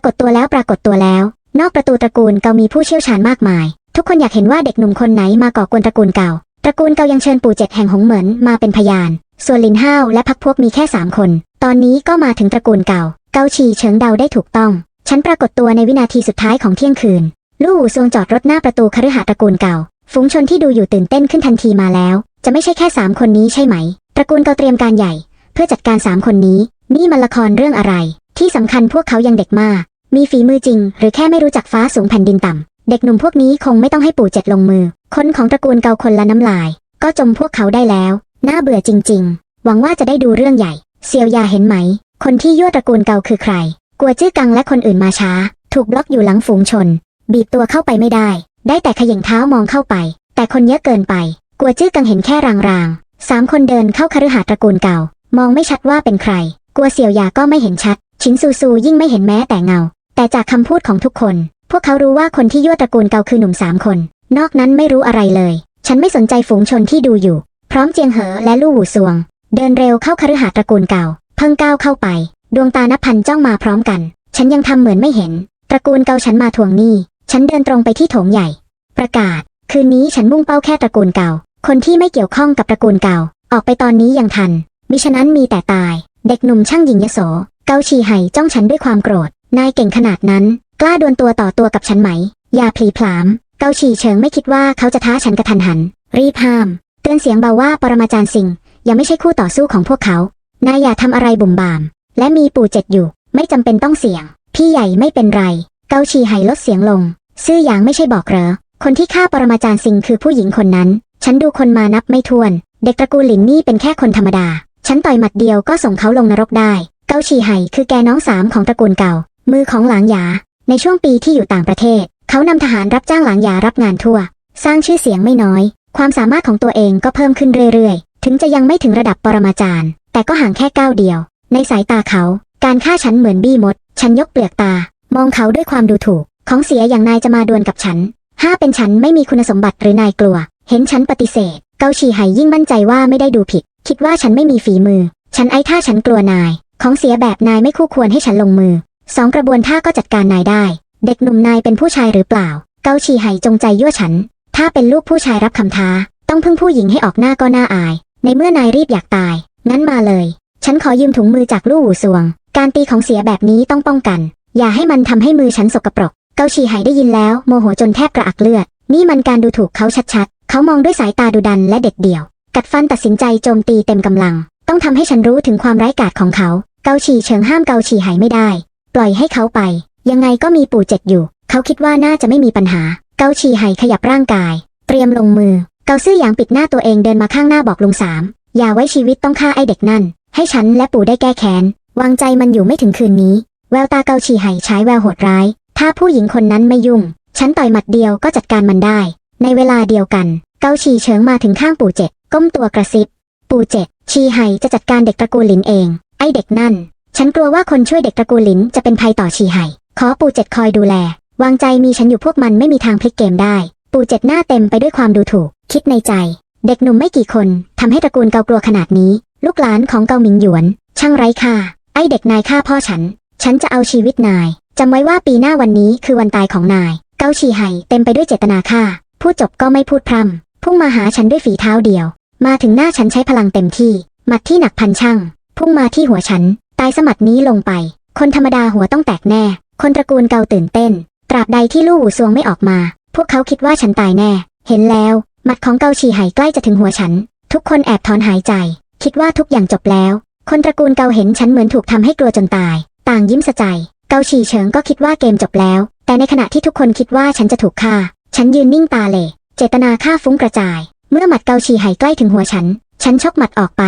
ากฏตัวแล้วปรากฏตัวแล้ว นอกประตูตระกูลเกามีผู้เชี่ยวชาญมากมาย ทุกคนอยากเห็นว่าเด็กหนุ่มคนไหนมาก่อกวนตระกูลเก่า ตระกูลเกายังเชิญปู่เจ็ดแห่งหงเหมินมาเป็นพยาน ส่วนลินห้าวและพักพวกมีแค่สามคน ตอนนี้ก็มาถึงตระกูลเก่า เกาชีเฉิงเดาได้ถูกต้อง ฉันปรากฏตัวในวินาทีสุดท้ายของเที่ยงคืน ลู่หูซวงจอดรถหน้าประตูคฤหาสน์ตระกูลเก่า ฝูงชนที่ดูอยู่ตื่นเต้นขึ้นทันทีมาแล้ว จะไม่ใช่แค่สามคนนี้ใช่ไหม ตระกูลเกาเตรียมการใหญ่ เพื่อจัดการสามคนนี้ นี่มันละครเรื่องอะไรที่สำคัญพวกเขายังเด็กมาก มีฝีมือจริง หรือแค่ไม่รู้จักฟ้าสูงแผ่นดินต่ำ เด็กหนุ่มพวกนี้คงไม่ต้องให้ปู่เจ็ดลงมือ คนของตระกูลเกาคนละน้ำลาย ก็จมพวกเขาได้แล้ว น่าเบื่อจริง ๆ หวังว่าจะได้ดูเรื่องใหญ่ เซียวยาเห็นไหม คนที่ยั่วตระกูลเกาคือใคร กัวจื้อกังและคนอื่นมาช้า ถูกบล็อกอยู่หลังฝูงชน บีบตัวเข้าไปไม่ได้ ได้แต่ขย่งเท้ามองเข้าไป แต่คนเยอะเกินไป กัวจื้อกังเห็นแค่รางๆสามคนเดินเข้าคฤหาสน์ตระกูลเก่า มองไม่ชัดว่าเป็นใคร กัวเสี่ยวยาก็ไม่เห็นชัดชินซูซูยิ่งไม่เห็นแม้แต่เงา แต่จากคำพูดของทุกคน พวกเขารู้ว่าคนที่ยั่วตระกูลเกาคือหนุ่มสามคน นอกนั้นไม่รู้อะไรเลย ฉันไม่สนใจฝูงชนที่ดูอยู่ พร้อมเจียงเหอและลู่หูซวง เดินเร็วเข้าคฤหาสน์ตระกูลเก่า เพิ่งก้าวเข้าไป ดวงตานับพันจ้องมาพร้อมกัน ฉันยังทำเหมือนไม่เห็น ตระกูลเกาฉันมาทวงหนี้ ฉันเดินตรงไปที่โถงใหญ่ ประกาศ คืนนี้ฉันมุ่งเป้าแค่ตระกูลเก่า คนที่ไม่เกี่ยวข้องกับตระกูลเก่า ออกไปตอนนี้ยังทันมิฉะนั้นมีแต่ตาย เด็กหนุ่มช่างหญิงยโส เกาชีไห่จ้องฉันด้วยความโกรธ นายเก่งขนาดนั้น กล้าดวลตัวต่อตัวกับฉันไหม อย่าพลีผลาม เกาชีเฉิงไม่คิดว่าเขาจะท้าฉันกระทันหัน รีบห้าม เตือนเสียงเบาว่าปรมาจารย์สิงยังไม่ใช่คู่ต่อสู้ของพวกเขา นายอย่าทำอะไรบุ่มบาม และมีปู่เจ็ดอยู่ ไม่จำเป็นต้องเสี่ยง พี่ใหญ่ไม่เป็นไร เกาชีไห่ลดเสียงลง ซื่อหยางไม่ใช่บอกเหรอ คนที่ฆ่าปรมาจารย์สิงคือผู้หญิงคนนั้น ฉันดูคนมานับไม่ถ้วน เด็กตระกูลหลินนี่เป็นแค่คนธรรมดา ฉันต่อยหมัดเดียวก็ส่งเขาลงนรกได้ เกาชีไห่คือแกน้องสามของตระกูลเก่า มือของหลางหยา ในช่วงปีที่อยู่ต่างประเทศ เขานำทหารรับจ้างหลางหยารับงานทั่ว สร้างชื่อเสียงไม่น้อย ความสามารถของตัวเองก็เพิ่มขึ้นเรื่อยๆ ถึงจะยังไม่ถึงระดับปรมาจารย์ แต่ก็ห่างแค่ก้าวเดียว ในสายตาเขา การฆ่าฉันเหมือนบี้มด ฉันยกเปลือกตา มองเขาด้วยความดูถูก ของเสียอย่างนายจะมาดวลกับฉัน ห้าเป็นฉันไม่มีคุณสมบัติหรือนายกลัว เห็นฉันปฏิเสธ เกาชีไห่ยิ่งมั่นใจว่าไม่ได้ดูผิด คิดว่าฉันไม่มีฝีมือ ฉันไอ้ท่าฉันกลัวนาย ของเสียแบบนายไม่คู่ควรให้ฉันลงมือ สองกระบวนท่าก็จัดการนายได้ เด็กหนุ่มนายเป็นผู้ชายหรือเปล่า เกาชีไห่จงใจยั่วฉัน ถ้าเป็นลูกผู้ชายรับคำท้า ต้องพึ่งผู้หญิงให้ออกหน้าก็น่าอาย ในเมื่อนายรีบอยากตาย งั้นมาเลย ฉันขอยืมถุงมือจากลู่หูซวง การตีของเสียแบบนี้ต้องป้องกัน อย่าให้มันทำให้มือฉันสกปรก เกาชีไห่ได้ยินแล้วโมโหจนแทบกระอักเลือด นี่มันการดูถูกเขาชัดๆ เขามองด้วยสายตาดุดันและเด็ดเดี่ยว กัดฟันตัดสินใจโจมตีเต็มกำลัง ต้องทำให้ฉันรู้ถึงความร้ายกาจของเขา เกาชีเฉิงห้ามเกาชีไห่ไม่ได้ ปล่อยให้เขาไป ยังไงก็มีปู่เจ็ดอยู่ เขาคิดว่าน่าจะไม่มีปัญหา เกาชีไห่ขยับร่างกาย เตรียมลงมือ เกาซื่อหยางปิดหน้าตัวเองเดินมาข้างหน้าบอกลุงสาม อย่าไว้ชีวิตต้องฆ่าไอเด็กนั่น ให้ฉันและปู่ได้แก้แค้น วางใจมันอยู่ไม่ถึงคืนนี้ แววตาเกาชีไห่ใช้แววโหดร้าย ถ้าผู้หญิงคนนั้นไม่ยุ่ง ฉันต่อยหมัดเดียวก็จัดการมันได้ ในเวลาเดียวกัน เกาชีเฉิงมาถึงข้างปู่เจ็ดก้มตัวกระซิบ ปู่เจ็ดชีไห่จะจัดการเด็กตระกูลหลินเอง ไอเด็กนั่น ฉันกลัวว่าคนช่วยเด็กตระกูลหลินจะเป็นภัยต่อชีไห่ขอปู่เจ็ดคอยดูแล วางใจมีฉันอยู่พวกมันไม่มีทางพลิกเกมได้ ปู่เจ็ดหน้าเต็มไปด้วยความดูถูก คิดในใจ เด็กหนุ่มไม่กี่คนทำให้ตระกูลเกากลัวขนาดนี้ ลูกหลานของเกาหมิงหยวน ช่างไร้ค่า ไอเด็กนายฆ่าพ่อฉัน ฉันจะเอาชีวิตนายจำไว้ว่าปีหน้าวันนี้คือวันตายของนาย เกาชีไห่เต็มไปด้วยเจตนาฆ่า พูดจบก็ไม่พูดพร่ำพุ่งมาหาฉันด้วยฝีเท้าเดียว มาถึงหน้าฉันใช้พลังเต็มที่ หมัดที่หนักพันช่างพุ่งมาที่หัวฉัน ตายสมัดนี้ลงไป คนธรรมดาหัวต้องแตกแน่ คนตระกูลเกาตื่นเต้น ตราบใดที่ลู่หูซวงไม่ออกมา พวกเขาคิดว่าฉันตายแน่ เห็นแล้ว หมัดของเกาชีไห่ใกล้จะถึงหัวฉัน ทุกคนแอบถอนหายใจ คิดว่าทุกอย่างจบแล้ว คนตระกูลเกาเห็นฉันเหมือนถูกทำให้กลัวจนตาย ต่างยิ้มสะใจ เกาชีเฉิงก็คิดว่าเกมจบแล้ว แต่ในขณะที่ทุกคนคิดว่าฉันจะถูกฆ่า ฉันยืนนิ่งตาเหล่เจตนาฆ่าฟุ้งกระจาย เมื่อหมัดเกาชีไห่ใกล้ถึงหัวฉัน ฉันชกหมัดออกไป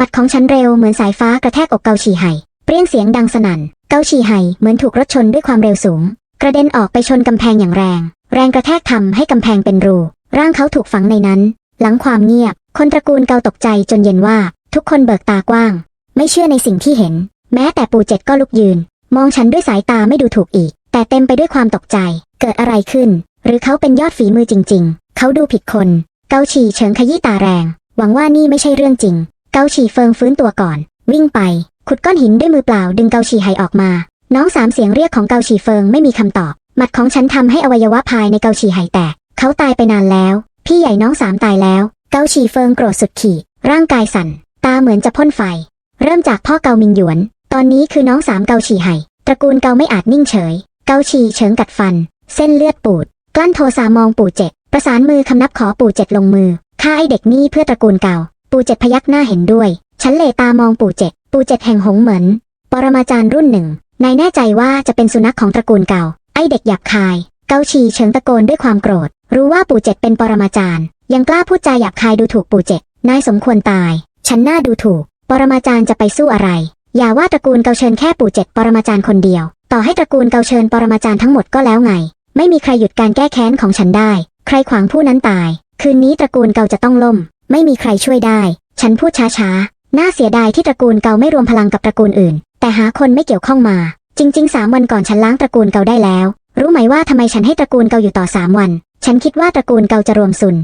มัดของฉันเร็วเหมือนสายฟ้ากระแทกอกเกาชีไห่เปรี้ยงเสียงดังสนั่น เกาชีไห่เหมือนถูกรถชนด้วยความเร็วสูง กระเด็นออกไปชนกำแพงอย่างแรง แรงกระแทกทำให้กำแพงเป็นรู ร่างเขาถูกฝังในนั้น หลังความเงียบ คนตระกูลเกาตกใจจนเย็นว่า ทุกคนเบิกตากว้าง ไม่เชื่อในสิ่งที่เห็น แม้แต่ปู่เจ็ดก็ลุกยืน มองฉันด้วยสายตาไม่ดูถูกอีก แต่เต็มไปด้วยความตกใจ เกิดอะไรขึ้น หรือเขาเป็นยอดฝีมือจริง ๆ เขาดูผิดคน เกาฉีเฉิงขยี้ตาแรง หวังว่านี่ไม่ใช่เรื่องจริง เกาฉีเฟิงฟื้นตัวก่อน วิ่งไป ขุดก้อนหินด้วยมือเปล่าดึงเกาฉีไหออกมา น้องสามเสียงเรียกของเกาฉีเฟิงไม่มีคำตอบ หมัดของฉันทำให้อวัยวะภายในเกาฉีหายแตก เขาตายไปนานแล้ว พี่ใหญ่น้องสามตายแล้ว เกาฉีเฟิงโกรธสุดขีดร่างกายสั่น ตาเหมือนจะพ่นไฟ เริ่มจากพ่อเกามิงหยวน ตอนนี้คือน้องสามเกาฉีไหตระกูลเกาไม่อาจนิ่งเฉย เกาฉีเฉิงกัดฟัน เส้นเลือดปูด กลั้นโทสามองปู่เจ็ดประสานมือคำนับขอปู่เจ็ดลงมือฆ่าไอเด็กนี่เพื่อตระกูลเก่า ปู่เจ็ดพยักหน้าเห็นด้วย ฉันเหลตามองปู่เจ็ด ปู่เจ็ดแห่งหงเหมินปรมาจารย์รุ่นหนึ่ง นายแน่ใจว่าจะเป็นสุนัขของตระกูลเก่า ไอเด็กหยาบคาย เกาชีเฉิงตะโกนด้วยความโกรธ รู้ว่าปู่เจ็ดเป็นปรมาจารย์ ยังกล้าพูดจาหยาบคายดูถูกปู่เจ็ด นายสมควรตาย ฉันน่าดูถูก ปรมาจารย์จะไปสู้อะไร อย่าว่าตระกูลเกาเชิญแค่ปู่เจ็ดปรมาจารย์คนเดียว ต่อให้ตระกูลเกาเชิญปรมาจารย์ทั้งหมดก็แล้วไง ไม่มีใครหยุดการแก้แค้นของฉันได้ ใครขวางผู้นั้นตาย คืนนี้ตระกูลเกาจะต้องล่ม ไม่มีใครช่วยได้ ฉันพูดช้าๆ น่าเสียดายที่ตระกูลเกาไม่รวมพลังกับตระกูลอื่น แต่หาคนไม่เกี่ยวข้องมา จริงๆสามวันก่อนฉันล้างตระกูลเกาได้แล้ว รู้ไหมว่าทำไมฉันให้ตระกูลเกาอยู่ต่อสามวัน ฉันคิดว่าตระกูลเกาจะรวมซุน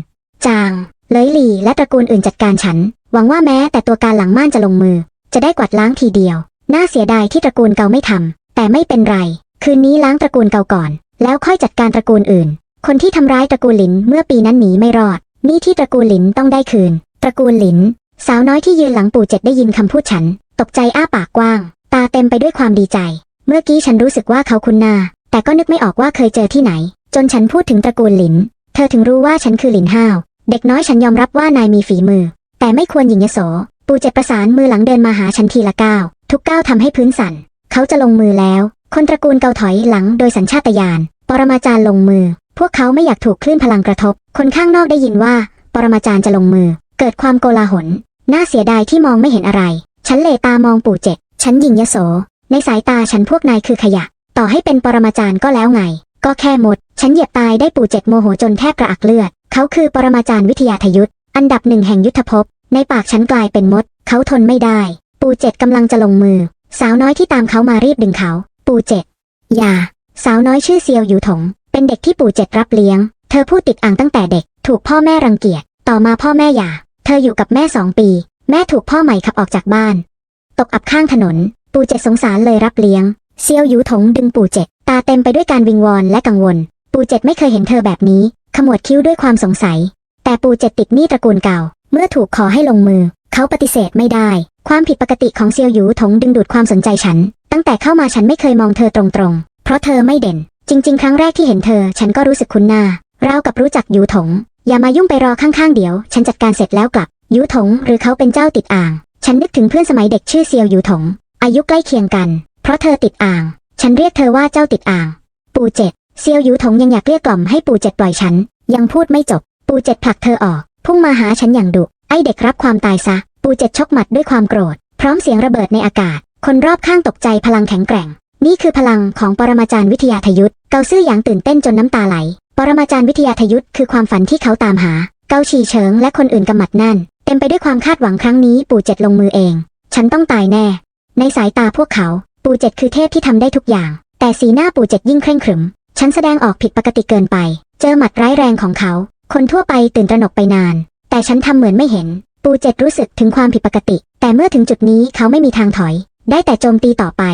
จาง เลยหลี่และตระกูลอื่นจัดการฉัน หวังว่าแม้แต่ตัวการหลังม่านจะลงมือ จะได้กวาดล้างทีเดียว น่าเสียดายที่ตระกูลเกาไม่ทำแต่ไม่เป็นไร คืนนี้ล้างตระกูลเกาก่อน แล้วค่อยจัดการตระกูลอื่น คนที่ทำร้ายตระกูลหลินเมื่อปีนั้นหนีไม่รอด นี่ที่ตระกูลหลินต้องได้คืน ตระกูลหลิน สาวน้อยที่ยืนหลังปู่เจ็ดได้ยินคำพูดฉัน ตกใจอ้าปากกว้าง ตาเต็มไปด้วยความดีใจ เมื่อกี้ฉันรู้สึกว่าเขาคุ้นหน้า แต่ก็นึกไม่ออกว่าเคยเจอที่ไหน จนฉันพูดถึงตระกูลหลิน เธอถึงรู้ว่าฉันคือหลินห้าว เด็กน้อยฉันยอมรับว่านายมีฝีมือ แต่ไม่ควรหยิ่งยโส ปู่เจ็ดประสานมือหลังเดินมาหาฉันทีละก้าว ทุกก้าวทำให้พื้นสั่น เขาจะลงมือแล้ว คนตระกูลเกาถอยหลังโดยสัญชาตญาณ ปรมาจารย์ลงมือ พวกเขาไม่อยากถูกคลื่นพลังกระทบ คนข้างนอกได้ยินว่า ปรมาจารย์จะลงมือ เกิดความโกลาหล น่าเสียดายที่มองไม่เห็นอะไร ฉันเลตามองปู่เจ็ด ฉันยิงยโส ในสายตาฉันพวกนายคือขยะ ต่อให้เป็นปรมาจารย์ก็แล้วไง ก็แค่หมด ฉันเหยียบตายได้ปู่เจ็ดโมโหจนแทบกระอักเลือด เขาคือปรมาจารย์วิทยาทยุทธ อันดับหนึ่งแห่งยุทธภพ ในปากฉันกลายเป็นมด เขาทนไม่ได้ ปู่เจ็ดกำลังจะลงมือ สาวน้อยที่ตามเขามารีบดึงเขา ปู่เจ็ด อย่า สาวน้อยชื่อเซียวหยูถง เป็นเด็กที่ปู่เจ็ดรับเลี้ยง เธอพูดติดอ่างตั้งแต่เด็ก ถูกพ่อแม่รังเกียจ ต่อมาพ่อแม่หย่า เธออยู่กับแม่สองปี แม่ถูกพ่อใหม่ขับออกจากบ้าน ตกอับข้างถนน ปู่เจ็ดสงสารเลยรับเลี้ยง เซียวยูถงดึงปู่เจ็ดตาเต็มไปด้วยการวิงวอนและกังวล ปู่เจ็ดไม่เคยเห็นเธอแบบนี้ ขมวดคิ้วด้วยความสงสัย แต่ปู่เจ็ดติดหนี้ตระกูลเก่า เมื่อถูกขอให้ลงมือ เขาปฏิเสธไม่ได้ ความผิดปกติของเซียวยูถงดึงดูดความสนใจฉัน ตั้งแต่เข้ามาฉันไม่เคยมองเธอตรงๆ เพราะเธอไม่เด่น จริง ๆ ครั้งแรกที่เห็นเธอ ฉันก็รู้สึกคุ้นหน้ารากับรู้จักยูถง อย่ามายุ่งไปรอข้างๆเดี๋ยว ฉันจัดการเสร็จแล้วกลับยูถง หรือเขาเป็นเจ้าติดอ่าง ฉันนึกถึงเพื่อนสมัยเด็กชื่อเซียวยูถง อายุใกล้เคียงกัน เพราะเธอติดอ่าง ฉันเรียกเธอว่าเจ้าติดอ่าง ปูเจ็ดเซียวยูถงยังอยากเรียกกล่อมให้ปูเจ็ดปล่อยฉัน ยังพูดไม่จบ ปูเจ็ดผลักเธอออก พุ่งมาหาฉันอย่างดุไอเด็กรับความตายซะ ปูเจ็ดชกหมัดด้วยความโกรธ พร้อมเสียงระเบิดในอากาศ คนรอบข้างตกใจพลังแข็งแกร่ง นี่คือพลังของปรมาจารย์วิทยาทยุทธเกาซื่อหยางตื่นเต้นจนน้ำตาไหล ปรมาจารย์วิทยาทยุทธคือความฝันที่เขาตามหา เกาฉีเฉิงและคนอื่นกำมัดแน่น เต็มไปด้วยความคาดหวังครั้งนี้ปู่เจ็ดลงมือเอง ฉันต้องตายแน่ ในสายตาพวกเขา ปู่เจ็ดคือเทพที่ทำได้ทุกอย่าง แต่สีหน้าปู่เจ็ดยิ่งเคร่งขรึม ฉันแสดงออกผิดปกติเกินไป เจอหมัดร้ายแรงของเขา คนทั่วไปตื่นตระหนกไปนาน แต่ฉันทำเหมือนไม่เห็น ปู่เจ็ดรู้สึกถึงความผิดปกติ แต่เมื่อถึงจุดนี้เขาไม่มีทางถอย ได้แต่โจมตีต่อไป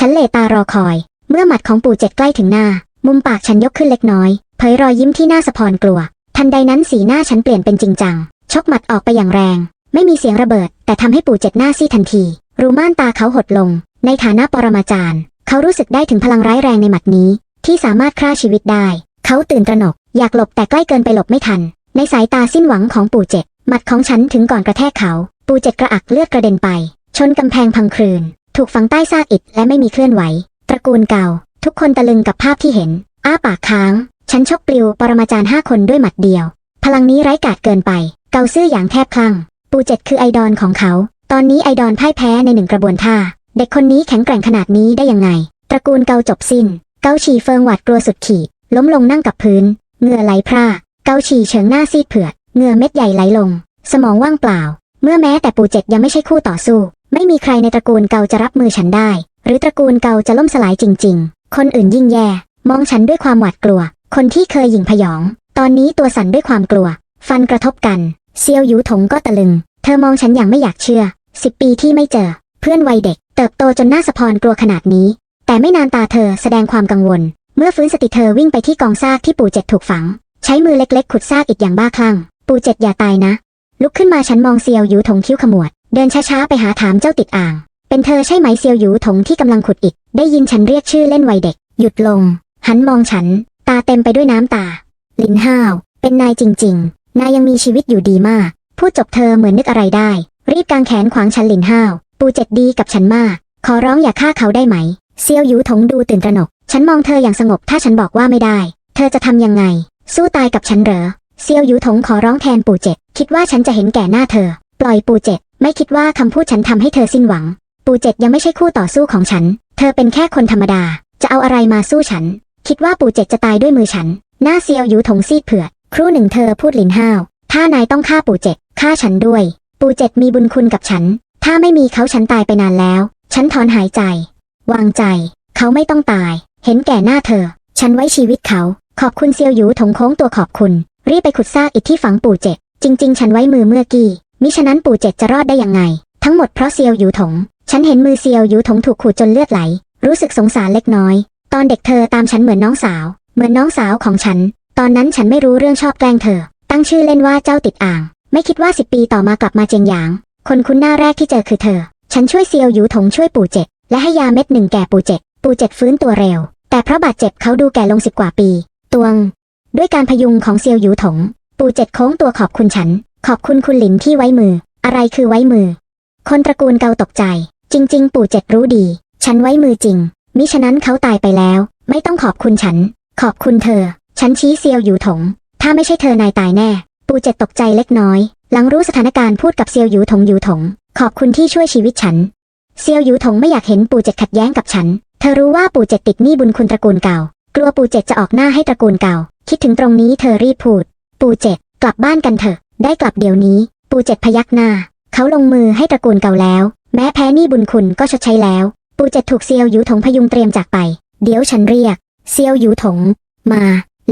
ฉันเลตารอคอย เมื่อหมัดของปู่เจ็ดใกล้ถึงหน้า มุมปากฉันยกขึ้นเล็กน้อย เผยรอยยิ้มที่หน่าสะพรกลัว ทันใดนั้นสีหน้าฉันเปลี่ยนเป็นจริงจัง ชกหมัดออกไปอย่างแรง ไม่มีเสียงระเบิด แต่ทำให้ปู่เจ็ดหน้าซีทันที รูม่านตาเขาหดลง ในฐานะปรมาจารย์ เขารู้สึกได้ถึงพลังร้ายแรงในหมัดนี้ ที่สามารถฆ่าชีวิตได้ เขาตื่นตระหนก อยากหลบแต่ใกล้เกินไปหลบไม่ทัน ในสายตาสิ้นหวังของปู่เจ็ดหมัดของฉันถึงก่อนกระแทกเขา ปู่เจ็ดกระอักเลือดกระเด็นไป ชนกำแพงพังคลืน ถูกฝังใต้ซากอิฐและไม่มีเคลื่อนไหว ตระกูลเก่า ทุกคนตะลึงกับภาพที่เห็น อ้าปากค้าง ฉันชกปลิวปรมาจารย์ห้าคนด้วยหมัดเดียว พลังนี้ไร้กาจเกินไป เกาซื่ออย่างแทบคลั่ง ปูเจ็ดคือไอดอลของเขา ตอนนี้ไอดอลพ่ายแพ้ในหนึ่งกระบวนท่า เด็กคนนี้แข็งแกร่งขนาดนี้ได้ยังไง ตระกูลเกาจบสิ้น เกาฉีเฟิงหวาดกลัวสุดขีด ล้มลงนั่งกับพื้น เหงื่อไหลพร่า เกาฉีเฉิงหน้าซีดเผือด เหงื่อเม็ดใหญ่ไหลลง สมองว่างเปล่า เมื่อแม้แต่ปูเจ็ดยังไม่ใช่คู่ต่อสู้ ไม่มีใครในตระกูลเกาจะรับมือฉันได้ หรือตระกูลเกาจะล่มสลายจริง ๆ คนอื่นยิ่งแย่ มองฉันด้วยความหวาดกลัว คนที่เคยหยิ่งพยอง ตอนนี้ตัวสั่นด้วยความกลัว ฟันกระทบกัน เซียวหยูถงก็ตะลึง เธอมองฉันอย่างไม่อยากเชื่อสิบปีที่ไม่เจอ เพื่อนวัยเด็ก เติบโตจนหน้าสะพรกลัวขนาดนี้ แต่ไม่นานตาเธอแสดงความกังวล เมื่อฟื้นสติเธอวิ่งไปที่กองซากที่ปู่เจ็ดถูกฝัง ใช้มือเล็กๆ ขุดซากอีกอย่างบ้าคลั่ง ปู่เจ็ดอย่าตายนะ ลุกขึ้นมาฉันมองเซียวหยูถงคิ้วขมวด เดินช้าๆไปหาถามเจ้าติดอ่าง เป็นเธอใช่ไหมเซียวหยูถงที่กำลังขุดอิฐได้ยินฉันเรียกชื่อเล่นวัยเด็ก หยุดลง หันมองฉัน ตาเต็มไปด้วยน้ำตา ลินห้าว เป็นนายจริง ๆ นายยังมีชีวิตอยู่ดีมาก พูดจบเธอเหมือนนึกอะไรได้ รีบกางแขนขวางฉันลินห้าว ปูเจ็ดดีกับฉันมาก ขอร้องอย่าฆ่าเขาได้ไหม เซียวหยูถงดูตื่นตระหนก ฉันมองเธออย่างสงบถ้าฉันบอกว่าไม่ได้ เธอจะทำยังไง สู้ตายกับฉันเหรอเซียวหยูถงขอร้องแทนปู่เจ็ดคิดว่าฉันจะเห็นแก่หน้าเธอ ปล่อยปู่เจ็ด ไม่คิดว่าคำพูดฉันทำให้เธอสิ้นหวัง ปู่เจ็ดยังไม่ใช่คู่ต่อสู้ของฉัน เธอเป็นแค่คนธรรมดา จะเอาอะไรมาสู้ฉัน คิดว่าปู่เจ็ดจะตายด้วยมือฉัน หน้าเซียวหยูถงซีดเผือด ครู่หนึ่งเธอพูดหลินห้าว ถ้านายต้องฆ่าปู่เจ็ดฆ่าฉันด้วย ปู่เจ็ดมีบุญคุณกับฉัน ถ้าไม่มีเขาฉันตายไปนานแล้ว ฉันถอนหายใจ วางใจ เขาไม่ต้องตาย เห็นแก่หน้าเธอ ฉันไว้ชีวิตเขา ขอบคุณเซียวหยูถงโค้งตัวขอบคุณ รีบไปขุดซากอิฐที่ฝังปู่เจ็ดจริง ๆ ฉันไว้มือเมื่อกี้ มิฉะนั้นปู่เจ็ดจะรอดได้ยังไง ทั้งหมดเพราะเซียวหยูถง ฉันเห็นมือเซียวหยูถงถูกขูดจนเลือดไหล รู้สึกสงสารเล็กน้อย ตอนเด็กเธอตามฉันเหมือนน้องสาว เหมือนน้องสาวของฉัน ตอนนั้นฉันไม่รู้เรื่องชอบแกล้งเธอ ตั้งชื่อเล่นว่าเจ้าติดอ่าง ไม่คิดว่าสิบปีต่อมากลับมาเจียงหยาง คนคุ้นหน้าแรกที่เจอคือเธอ ฉันช่วยเซียวหยูถงช่วยปู่เจ็ดและให้ยาเม็ดหนึ่งแก่ปู่เจ็ดปู่เจ็ดฟื้นตัวเร็ว แต่เพราะบาดเจ็บเขาดูแก่ลงสิบกว่าปี ตวง ด้วยการพยุงของเซียวหยูถง ปู่เจ็ดโค้งตัวขอบคุณฉัน ขอบคุณคุณหลินที่ไว้มือ อะไรคือไว้มือ คนตระกูลเกาตกใจ จริง ๆ ปู่เจ็ดรู้ดี ฉันไว้มือจริง มิฉะนั้นเขาตายไปแล้ว ไม่ต้องขอบคุณฉัน ขอบคุณเธอ ฉันชี้เซียวหยูถง ถ้าไม่ใช่เธอนายตายแน่ ปู่เจ็ดตกใจเล็กน้อย หลังรู้สถานการณ์พูดกับเซียวหยูถงหยูถง ขอบคุณที่ช่วยชีวิตฉัน เซียวหยูถงไม่อยากเห็นปู่เจ็ดขัดแย้งกับฉัน เธอรู้ว่าปู่เจ็ดติดหนี้บุญคุณตระกูลเก่า กลัวปู่เจ็ดจะออกหน้าให้ตระกูลเก่า คิดถึงตรงนี้เธอรีบพูด ปู่เจ็ดกลับบ้านกันเถอะ ได้กลับเดี๋ยวนี้ ปูเจ็ดพยักหน้า เขาลงมือให้ตระกูลเก่าแล้ว แม้แพ้นี้บุญคุณก็ชดใช้แล้ว ปูเจ็ดถูกเซียวหยูถงพยุงเตรียมจากไป เดี๋ยวฉันเรียก เซียวหยูถง มา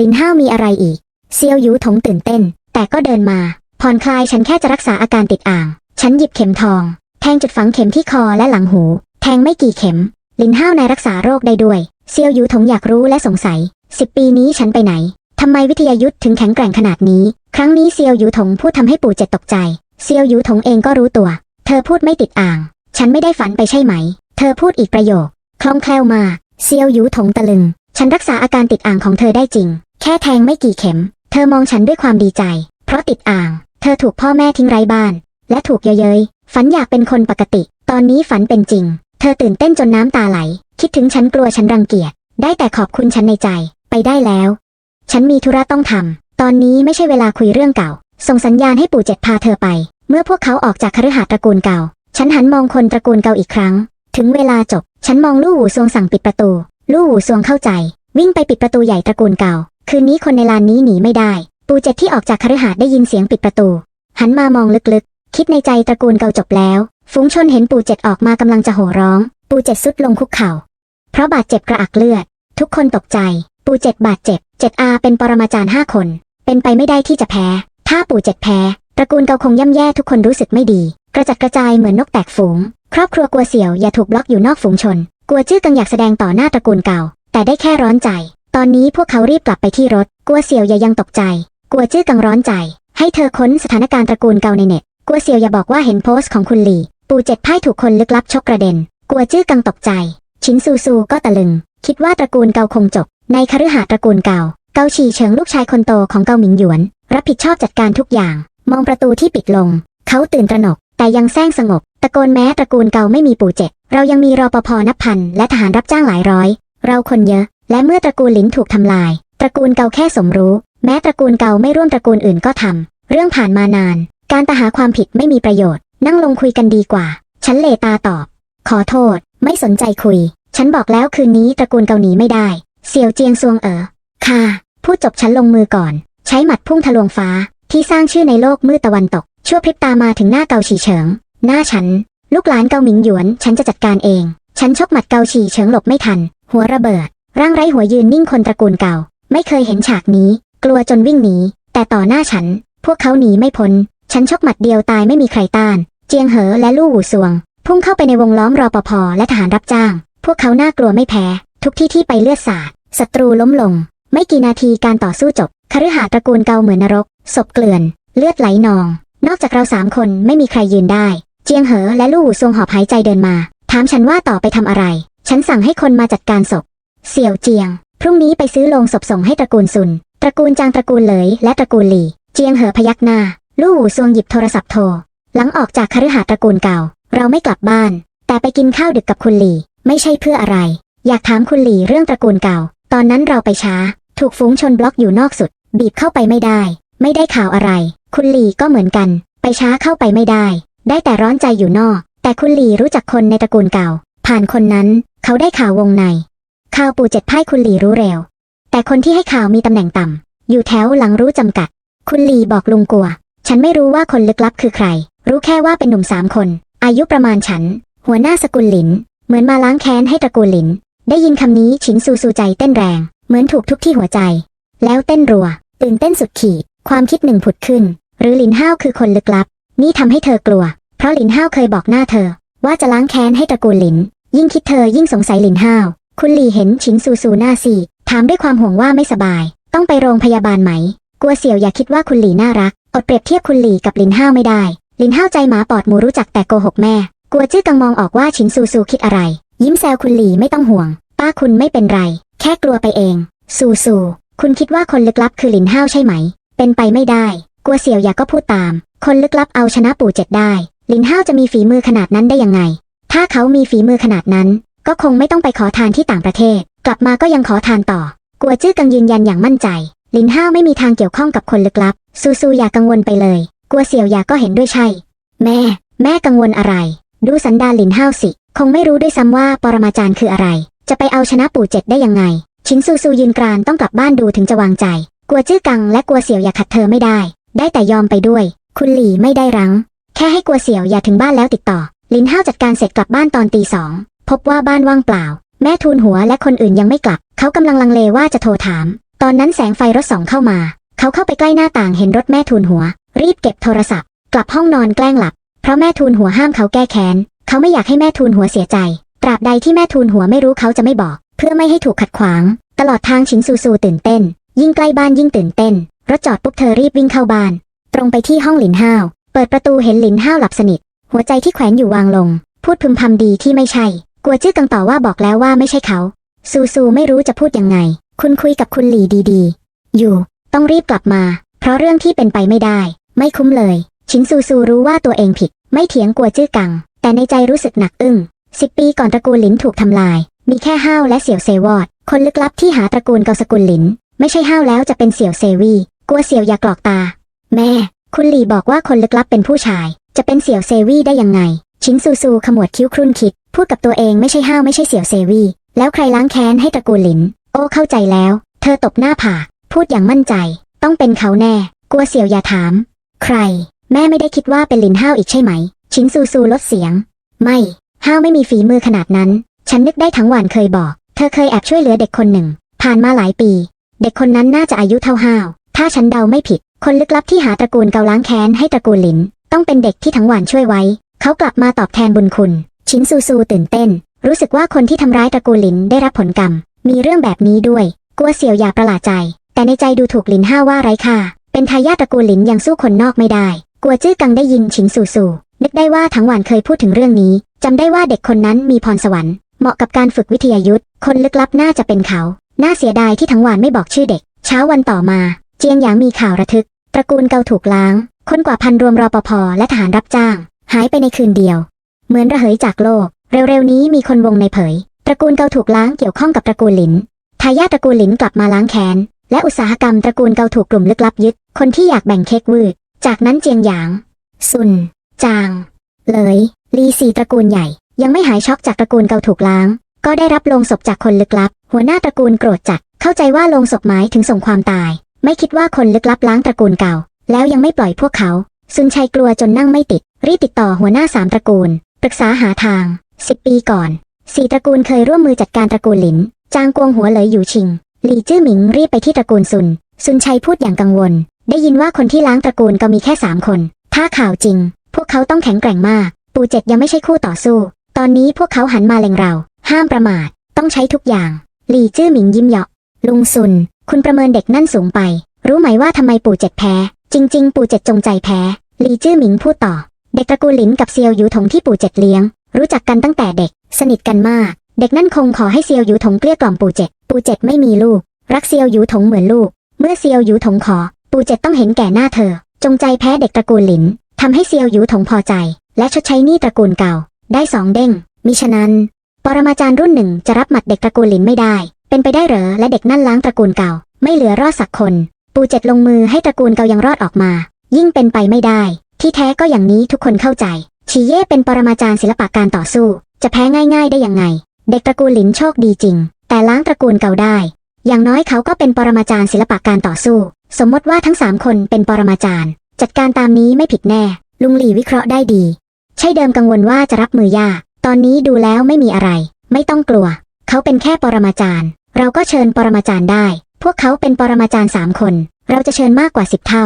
ลินห้าวมีอะไรอีก เซียวหยูถงตื่นเต้น แต่ก็เดินมา ผ่อนคลายฉันแค่จะรักษาอาการติดอ่าง ฉันหยิบเข็มทอง แทงจุดฝังเข็มที่คอและหลังหู แทงไม่กี่เข็ม ลินห้าวนายรักษาโรคได้ด้วย เซียวหยูถงอยากรู้และสงสัยสิบปีนี้ฉันไปไหนทำไมวิทยายุทธถึงแข็งแกร่งขนาดนี้ ครั้งนี้เซียวหยูถงพูดทำให้ปู่เจ็ดตกใจ เซียวหยูถงเองก็รู้ตัว เธอพูดไม่ติดอ่าง ฉันไม่ได้ฝันไปใช่ไหม เธอพูดอีกประโยค คล่องแคล่วมา เซียวหยูถงตะลึง ฉันรักษาอาการติดอ่างของเธอได้จริง แค่แทงไม่กี่เข็ม เธอมองฉันด้วยความดีใจ เพราะติดอ่าง เธอถูกพ่อแม่ทิ้งไร้บ้าน และถูกเย้ย ฝันอยากเป็นคนปกติ ตอนนี้ฝันเป็นจริง เธอตื่นเต้นจนน้ำตาไหล คิดถึงฉันกลัวฉันรังเกียจ ได้แต่ขอบคุณฉันในใจ ไปได้แล้ว ฉันมีธุระต้องทำ ตอนนี้ไม่ใช่เวลาคุยเรื่องเก่า ส่งสัญญาณให้ปู่เจ็ดพาเธอไป เมื่อพวกเขาออกจากคฤหาสน์ตระกูลเก่า ฉันหันมองคนตระกูลเก่าอีกครั้ง ถึงเวลาจบ ฉันมองลู่หูซวงสั่งปิดประตู ลู่หูซวงเข้าใจ วิ่งไปปิดประตูใหญ่ตระกูลเก่า คืนนี้คนในลานนี้หนีไม่ได้ ปู่เจ็ดที่ออกจากคฤหาสน์ได้ยินเสียงปิดประตู หันมามองลึกๆ คิดในใจตระกูลเก่าจบแล้ว ฝูงชนเห็นปู่เจ็ดออกมากำลังจะโห่ร้อง ปู่เจ็ดสุดลงคุกเข่า เพราะบาดเจ็บกระอักเลือด ทุกคนตกใจ ปู่เจ็ดบาดเจ็บ เจ็ดอาเป็นปรมาจารย์ห้าคน เป็นไปไม่ได้ที่จะแพ้ ถ้าปู่เจ็ดแพ้ ตระกูลเกาคงย่ำแย่ทุกคนรู้สึกไม่ดี กระจัดกระจายเหมือนนกแตกฝูง ครอบครัวกลัวเสี่ยวอย่าถูกบล็อกอยู่นอกฝูงชน กลัวชื่อกังอยากแสดงต่อหน้าตระกูลเก่า แต่ได้แค่ร้อนใจ ตอนนี้พวกเขารีบกลับไปที่รถ กลัวเสี่ยวอย่ายังตกใจ กลัวชื่อกังร้อนใจ ให้เธอค้นสถานการณ์ตระกูลเก่าในเน็ต กลัวเสี่ยวอย่าบอกว่าเห็นโพสต์ของคุณหลี่ ปู่เจ็ดไพ่ถูกคนลึกลับชกกระเด็น กลัวชื่อกังตกใจ ชินซูซูก็ตะลึง คิดว่าตระกูลเก่าคงจบ ในคฤหาสน์ตระกูลเก่า เกาฉีเฉิงลูกชายคนโตของเกาหมิงหยวน รับผิดชอบจัดการทุกอย่าง มองประตูที่ปิดลง เขาตื่นตระหนก แต่ยังแซงสงบ ตะโกนแม้ตระกูลเกาไม่มีปู่เจ็ดเรายังมีรอปภนับพันและทหารรับจ้างหลายร้อย เราคนเยอะ และเมื่อตระกูลหลินถูกทำลาย ตระกูลเกาแค่สมรู้ แม้ตระกูลเกาไม่ร่วมตระกูลอื่นก็ทำเรื่องผ่านมานาน การตหาความผิดไม่มีประโยชน์ นั่งลงคุยกันดีกว่า ฉันเลตาตอบ ขอโทษ ไม่สนใจคุย ฉันบอกแล้วคืนนี้ตระกูลเกาหนีไม่ได้ เสี่ยวเจียงซวงเอ๋อค่ะ พูดจบฉันลงมือก่อน ใช้หมัดพุ่งทะลวงฟ้า ที่สร้างชื่อในโลกมืดตะวันตก ชั่วพริบตามาถึงหน้าเกาฉีเฉิง หน้าฉัน ลูกหลานเกาหมิงหยวน ฉันจะจัดการเอง ฉันชกหมัดเกาฉีเฉิงหลบไม่ทัน หัวระเบิด ร่างไร้หัวยืนนิ่งคนตระกูลเก่า ไม่เคยเห็นฉากนี้ กลัวจนวิ่งหนี แต่ต่อหน้าฉัน พวกเขาหนีไม่พ้น ฉันชกหมัดเดียวตายไม่มีใครต้าน เจียงเหอและลู่หูซวง พุ่งเข้าไปในวงล้อมรอปภและทหารรับจ้าง พวกเขาน่ากลัวไม่แพ้ ทุกที่ที่ไปเลือดสาดศัตรูล้มลง ไม่กี่นาทีการต่อสู้จบคฤหาสน์ตระกูลเกาเหมือนนรก ศพเกลื่อน เลือดไหลนอง นอกจากเราสามคนไม่มีใครยืนได้ เจียงเหอและลู่หูซวงหอบหายใจเดินมา ถามฉันว่าต่อไปทำอะไร ฉันสั่งให้คนมาจัดการศพ เสี่ยวเจียง พรุ่งนี้ไปซื้อโลงศพส่งให้ตระกูลซุน ตระกูลจางตระกูลเหลย และตระกูลหลี่ เจียงเหอพยักหน้า ลู่หูซวงหยิบโทรศัพท์โทร หลังออกจากคฤหาสน์ตระกูลเก่า เราไม่กลับบ้าน แต่ไปกินข้าวดึกกับคุณหลี่ ไม่ใช่เพื่ออะไร อยากถามคุณหลี่เรื่องตระกูลเก่า ตอนนั้นเราไปช้า ถูกฝูงชนบล็อกอยู่นอกสุด บีบเข้าไปไม่ได้ ไม่ได้ข่าวอะไร คุณหลีก็เหมือนกัน ไปช้าเข้าไปไม่ได้ ได้แต่ร้อนใจอยู่นอก แต่คุณหลีรู้จักคนในตระกูลเก่า ผ่านคนนั้น เขาได้ข่าววงใน ข่าวปู่เจ็ดไพ่คุณหลีรู้เร็ว แต่คนที่ให้ข่าวมีตำแหน่งต่ำอยู่แถวหลังรู้จำกัด คุณหลีบอกลุงกัว ฉันไม่รู้ว่าคนลึกลับคือใคร รู้แค่ว่าเป็นหนุ่มสามคน อายุประมาณฉัน หัวหน้าสกุลหลิน เหมือนมาล้างแค้นให้ตระกูลหลิน ได้ยินคำนี้ฉินซูซูใจเต้นแรง เหมือนถูกทุบที่หัวใจ แล้วเต้นรัว ตื่นเต้นสุดขีด ความคิดหนึ่งผุดขึ้น หรือลินห้าวคือคนลึกลับ นี่ทำให้เธอกลัว เพราะลินห้าวเคยบอกหน้าเธอ ว่าจะล้างแค้นให้ตระกูลหลิน ยิ่งคิดเธอยิ่งสงสัยลินห้าว คุณหลีเห็นฉินซูซูหน้าซีถามด้วยความห่วงว่าไม่สบาย ต้องไปโรงพยาบาลไหม กลัวเสี่ยวอย่าคิดว่าคุณหลีน่ารัก อดเปรียบเทียบคุณหลีกับลินห้าวไม่ได้ ลินห้าวใจหมาปอดหมูรู้จักแต่โกหกแม่ กลัวจื้อกังมองออกว่าฉินซูซูคิดอะไร ยิ้มแซวคุณหลีไม่ต้องห่วง ป้าคุณไม่เป็นไร ค่กลัวไปเองซูซูคุณคิดว่าคนลึกลับคือหลินห้าวใช่ไหม เป็นไปไม่ได้ กลัวเสี่ยวอยาก็พูดตาม คนลึกลับเอาชนะปู่เจ็ดได้ หลินห้าวจะมีฝีมือขนาดนั้นได้ยังไง ถ้าเขามีฝีมือขนาดนั้น ก็คงไม่ต้องไปขอทานที่ต่างประเทศ กลับมาก็ยังขอทานต่อกัวจื้อกังยืนยันอย่างมั่นใจ หลินห้าวไม่มีทางเกี่ยวข้องกับคนลึกลับ ซูซูอย่ากังวลไปเลยกัวเสี่ยวอย่าก็เห็นด้วยใช่ แม่ แม่กังวลอะไร ดูสันดานหลินห้าวสิ คงไม่รู้ด้วยซ้ำว่าปรมาจารย์คืออะไร จะไปเอาชนะปู่เจ็ดได้ยังไง ชินซูซูยืนกรานต้องกลับบ้านดูถึงจะวางใจ กลัวจื้อกังและกลัวเสี่ยวอย่าขัดเธอไม่ได้ ได้แต่ยอมไปด้วย คุณหลี่ไม่ได้รั้ง แค่ให้กลัวเสี่ยวอย่าถึงบ้านแล้วติดต่อ ลินห้าวจัดการเสร็จกลับบ้านตอนตีสองพบว่าบ้านว่างเปล่า แม่ทูลหัวและคนอื่นยังไม่กลับ เขากำลังลังเลว่าจะโทรถาม ตอนนั้นแสงไฟรถสองเข้ามา เขาเข้าไปใกล้หน้าต่างเห็นรถแม่ทูลหัว รีบเก็บโทรศัพท์ กลับห้องนอนแกล้งหลับ เพราะแม่ทูลหัวห้ามเขาแก้แค้น เขาไม่อยากให้แม่ทูลหัวเสียใจ ตราบใดที่แม่ทูลหัวไม่รู้เขาจะไม่บอก เพื่อไม่ให้ถูกขัดขวาง ตลอดทางชินซูซูตื่นเต้น ยิ่งใกล้บ้านยิ่งตื่นเต้น รถจอดปุ๊บเธอรีบวิ่งเข้าบ้าน ตรงไปที่ห้องหลินห้าว เปิดประตูเห็นหลินห้าวหลับสนิท หัวใจที่แขวนอยู่วางลง พูดพึมพำดีที่ไม่ใช่ กลัวจื้อกังต่อว่าบอกแล้วว่าไม่ใช่เขา ซูซูไม่รู้จะพูดยังไง คุณคุยกับคุณหลีดีๆ อยู่ ต้องรีบกลับมา เพราะเรื่องที่เป็นไปไม่ได้ ไม่คุ้มเลย ชินซูซูรู้ว่าตัวเองผิด ไม่เถียงกลัวจื้อกัง แต่ในใจรู้สึกหนักอึ้ง สิบปีก่อนตระกูลหลินถูกทำลาย มีแค่ห้าวและเสี่ยวเซวอด คนลึกลับที่หาตระกูลเกาสกุลหลิน ไม่ใช่ห้าวแล้วจะเป็นเสี่ยวเซวี กลัวเสี่ยวอย่ากรอกตา แม่ คุณหลี่บอกว่าคนลึกลับเป็นผู้ชาย จะเป็นเสี่ยวเซวีได้ยังไง ชินซูซูขมวดคิ้วครุ่นคิด พูดกับตัวเองไม่ใช่ห้าวไม่ใช่เสี่ยวเซวี แล้วใครล้างแค้นให้ตระกูลหลิน โอ้เข้าใจแล้ว เธอตบหน้าผากพูดอย่างมั่นใจ ต้องเป็นเขาแน่ กลัวเสี่ยวอย่าถาม ใคร แม่ไม่ได้คิดว่าเป็นหลินห้าวอีกใช่ไหม ชินซูซูลดเสียง ไม่ ห้าวไม่มีฝีมือขนาดนั้น ฉันนึกได้ทั้งวันเคยบอก เธอเคยแอบช่วยเหลือเด็กคนหนึ่ง ผ่านมาหลายปี เด็กคนนั้นน่าจะอายุเท่าห้าว ถ้าฉันเดาไม่ผิด คนลึกลับที่หาตระกูลเกาล้างแค้นให้ตระกูลหลิน ต้องเป็นเด็กที่ทั้งวันช่วยไว้ เขากลับมาตอบแทนบุญคุณ ชินซูซูตื่นเต้น รู้สึกว่าคนที่ทำร้ายตระกูลหลินได้รับผลกรรม มีเรื่องแบบนี้ด้วย กลัวเสี่ยวอย่าประหลาดใจ แต่ในใจดูถูกหลินห้าว่าไร้ค่า เป็นทายาทตระกูลหลินยังสู้คนนอกไม่ได้ กลัวจื้อกังได้ยินชินซูซู นึกได้ว่าทั้งวันเคยพูดถึงเรื่องนี้จำได้ว่าเด็กคนนั้นมีพรสวรรค์เหมาะกับการฝึกวิทยายุทธคนลึกลับน่าจะเป็นเขา น่าเสียดายที่ทั้งวันไม่บอกชื่อเด็ก เช้าวันต่อมา เจียงหยางมีข่าวระทึก ตระกูลเกาถูกล้าง คนกว่าพันรวมรอปภและทหารรับจ้าง หายไปในคืนเดียว เหมือนระเหยจากโลก เร็วๆนี้มีคนวงในเผย ตระกูลเกาถูกล้างเกี่ยวข้องกับตระกูลหลินทายาทตระกูลหลินกลับมาล้างแค้นและอุตสาหกรรมตระกูลเกาถูกกลุ่มลึกลับยึด คนที่อยากแบ่งเค้กวืด จากนั้นเจียงหยาง ซุน จาง เหลย ลีซีตระกูลใหญ่ ยังไม่หายช็อกจากตระกูลเกาถูกล้าง ก็ได้รับโลงศพจากคนลึกลับ หัวหน้าตระกูลโกรธจัด เข้าใจว่าโลงศพหมายถึงส่งความตาย ไม่คิดว่าคนลึกลับล้างตระกูลเก่า แล้วยังไม่ปล่อยพวกเขา ซุนชัยกลัวจนนั่งไม่ติด รีบติดต่อหัวหน้าสามตระกูล ปรึกษาหาทางสิบปีก่อนสี่ตระกูลเคยร่วมมือจัดการตระกูลหลิน จางกวงหัวเหลยอยู่ชิง หลี่จื้อหมิงรีบไปที่ตระกูลซุน ซุนชัยพูดอย่างกังวล ได้ยินว่าคนที่ล้างตระกูลก็มีแค่สามคน ถ้าข่าวจริง พวกเขาต้องแข็งแกร่งมาก ปู่เจ็ดยังไม่ใช่คู่ต่อสู้ ตอนนี้พวกเขาหันมาเล็งเรา ห้ามประมาท ต้องใช้ทุกอย่าง หลี่จื้อหมิงยิ้มเหยาะ ลุงซุน คุณประเมินเด็กนั่นสูงไป รู้ไหมว่าทำไมปู่เจ็ดแพ้ จริง ๆ ปู่เจ็ดจงใจแพ้ หลี่จื้อหมิงพูดต่อ เด็กตระกูลหลินกับเซียวหยูถงที่ปู่เจ็ดเลี้ยง รู้จักกันตั้งแต่เด็ก สนิทกันมาก เด็กนั่นคงขอให้เซียวหยูถงเกลี้ยกล่อมปู่เจ็ด ปู่เจ็ดไม่มีลูก รักเซียวหยูถงเหมือนลูก เมื่อเซียวหยูถงขอ ปู่เจ็ดต้องเห็นแก่หน้าเธอ จงใจแพ้เด็กตระกูลหลิน ทำให้เซียวหยูถงพอใจ และชดใช้หนี้ตระกูลเก่า ได้สองเด้ง มิฉะนั้น ปรมาจารย์รุ่นหนึ่งจะรับหมัดเด็กตระกูลหลินไม่ได้ เป็นไปได้เหรอและเด็กนั่นล้างตระกูลเก่า ไม่เหลือรอดสักคน ปูเจ็ดลงมือให้ตระกูลเก่ายังรอดออกมา ยิ่งเป็นไปไม่ได้ ที่แท้ก็อย่างนี้ทุกคนเข้าใจชีเย่เป็นปรมาจารย์ศิลปะการต่อสู้ จะแพ้ง่าย ๆ ได้ยังไง เด็กตระกูลหลินโชคดีจริง แต่ล้างตระกูลเก่าได้ อย่างน้อยเขาก็เป็นปรมาจารย์ศิลปะการต่อสู้ สมมติว่าทั้งสามคนเป็นปรมาจารย์ จัดการตามนี้ไม่ผิดแน่ ลุงหลี่วิเคราะห์ได้ดี ใช่เดิมกังวลว่าจะรับมือยาก ตอนนี้ดูแล้วไม่มีอะไร ไม่ต้องกลัว เขาเป็นแค่ปรมาจารย์ เราก็เชิญปรมาจารย์ได้ พวกเขาเป็นปรมาจารย์สามคน เราจะเชิญมากกว่าสิบเท่า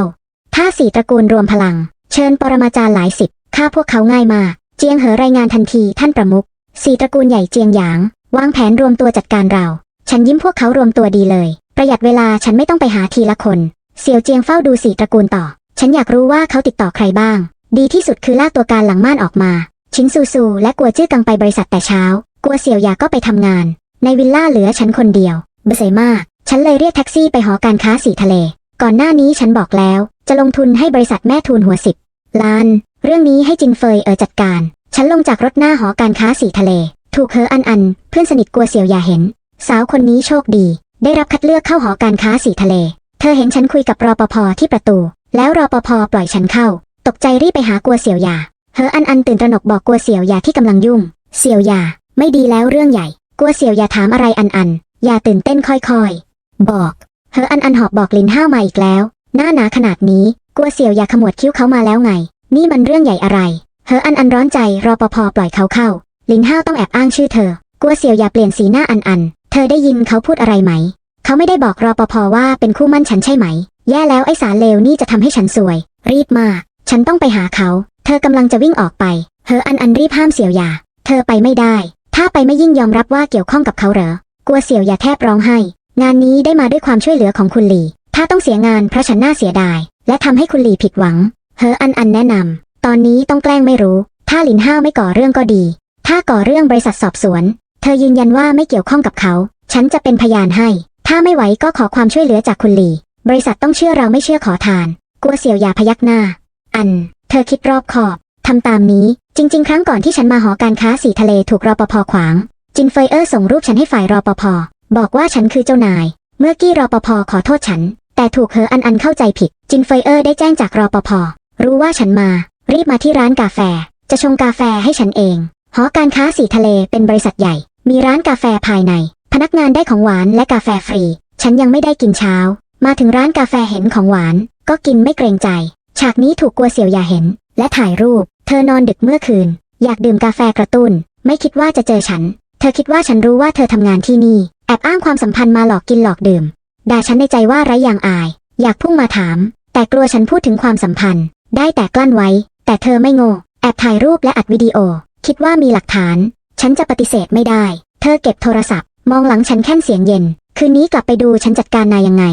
ถ้าสี่ตระกูลรวมพลัง เชิญปรมาจารย์หลายสิบฆ่าพวกเขาง่ายมาก เจียงเหอรายงานทันทีท่านประมุขสี่ตระกูลใหญ่เจียงหยาง วางแผนรวมตัวจัดการเรา ฉันยิ้มพวกเขารวมตัวดีเลย ประหยัดเวลาฉันไม่ต้องไปหาทีละคน เสี่ยวเจียงเฝ้าดูสี่ตระกูลต่อ ฉันอยากรู้ว่าเขาติดต่อใครบ้าง ดีที่สุดคือลากตัวการหลังม่านออกมา ชินซูซู และกัวจื้อกังไปบริษัทแต่เช้า กัวเสี่ยวหยาก็ไปทำงาน ในวิลล่าเหลือฉันคนเดียวเบเซมาก ฉันเลยเรียกแท็กซี่ไปหอการค้าสีทะเล ก่อนหน้านี้ฉันบอกแล้ว จะลงทุนให้บริษัทแม่ทุนหัวสิบล้าน เรื่องนี้ให้จินเฟยเออจัดการ ฉันลงจากรถหน้าหอการค้าสีทะเล ถูกเฮออันอัน เพื่อนสนิทกัวเสี่ยวหยาเห็น สาวคนนี้โชคดี ได้รับคัดเลือกเข้าหอการค้าสีทะเล เธอเห็นฉันคุยกับรอปภที่ประตู แล้วรอปภปล่อยฉันเข้า ตกใจรีบไปหากัวเสี่ยวหยาเฮออันอันตื่นตระหนกบอกกัวเสี่ยวหยาที่กำลังยุ่ง เสี่ยวหยาไม่ดีแล้วเรื่องใหญ่ กัวเสี่ยวหยาถามอะไรอันอันอย่าตื่นเต้นค่อยๆ บอก เฮออันอันหอบบอกลินห้าวมาอีกแล้ว หน้าหนาขนาดนี้ กัวเสี่ยวหยาขมวดคิ้วเขามาแล้วไง นี่มันเรื่องใหญ่อะไร เฮออันอันร้อนใจรอปภปล่อยเขาเข้า ลินห้าวต้องแอบอ้างชื่อเธอ กัวเสี่ยวหยาเปลี่ยนสีหน้าอันอัน เธอได้ยินเขาพูดอะไรไหม เขาไม่ได้บอกรอปภว่าเป็นคู่มั่นฉันใช่ไหม แย่แล้วไอ้สารเลวนี่จะทำให้ฉันสวย รีบมา ฉันต้องไปหาเขา เธอกำลังจะวิ่งออกไปเฮออันอันรีบห้ามเสี่ยวหยา เธอไปไม่ได้ ถ้าไปไม่ยิ่งยอมรับว่าเกี่ยวข้องกับเขาเหรอ กลัวเสี่ยวหยาแทบร้องไห้ งานนี้ได้มาด้วยความช่วยเหลือของคุณหลี ถ้าต้องเสียงานเพราะฉันน่าเสียดาย และทำให้คุณหลีผิดหวังเฮออันอันแนะนำตอนนี้ต้องแกล้งไม่รู้ ถ้าหลินห้าวไม่ก่อเรื่องก็ดี ถ้าก่อเรื่องบริษัทสอบสวน เธอยืนยันว่าไม่เกี่ยวข้องกับเขา ฉันจะเป็นพยานให้ ถ้าไม่ไหวก็ขอความช่วยเหลือจากคุณหลี บริษัทต้องเชื่อเราไม่เชื่อขอทาน กลัวเสี่ยวหยาพยักหน้า อัน เธอคิดรอบขอบ ทำตามนี้ จริง ๆ ครั้งก่อนที่ฉันมาหอการค้าสีทะเลถูกรอปภขวาง จินเฟยเออร์ส่งรูปฉันให้ฝ่ายรอปภบอกว่าฉันคือเจ้านาย เมื่อกี้รอปภขอโทษฉัน แต่ถูกเฮออันอันเข้าใจผิด จินเฟยเออร์ได้แจ้งจากรอปภรู้ว่าฉันมา รีบมาที่ร้านกาแฟ จะชงกาแฟให้ฉันเอง หอการค้าสีทะเลเป็นบริษัทใหญ่ มีร้านกาแฟภายใน พนักงานได้ของหวานและกาแฟฟรี ฉันยังไม่ได้กินเช้า มาถึงร้านกาแฟเห็นของหวาน ก็กินไม่เกรงใจ ฉากนี้ถูกกัวเสี่ยวหยาเห็น และถ่ายรูป เธอนอนดึกเมื่อคืน อยากดื่มกาแฟกระตุน้น ไม่คิดว่าจะเจอฉัน เธอคิดว่าฉันรู้ว่าเธอทำงานที่นี่ แอบอ้างความสัมพันธ์มาหลอกกินหลอกดื่ม ด่าฉันในใจว่าไร้ยางอาย อยากพุ่งมาถาม แต่กลัวฉันพูดถึงความสัมพันธ์ ได้แต่กลั้นไว้ แต่เธอไม่โง่ แอบถ่ายรูปและอัดวิดีโอ คิดว่ามีหลักฐาน ฉันจะปฏิเสธไม่ได้ เธอเก็บโทรศัพท์ มองหลังฉันแค่นเสียงเย็น คืนนี้กลับไปดูฉันจัดการนายยังไง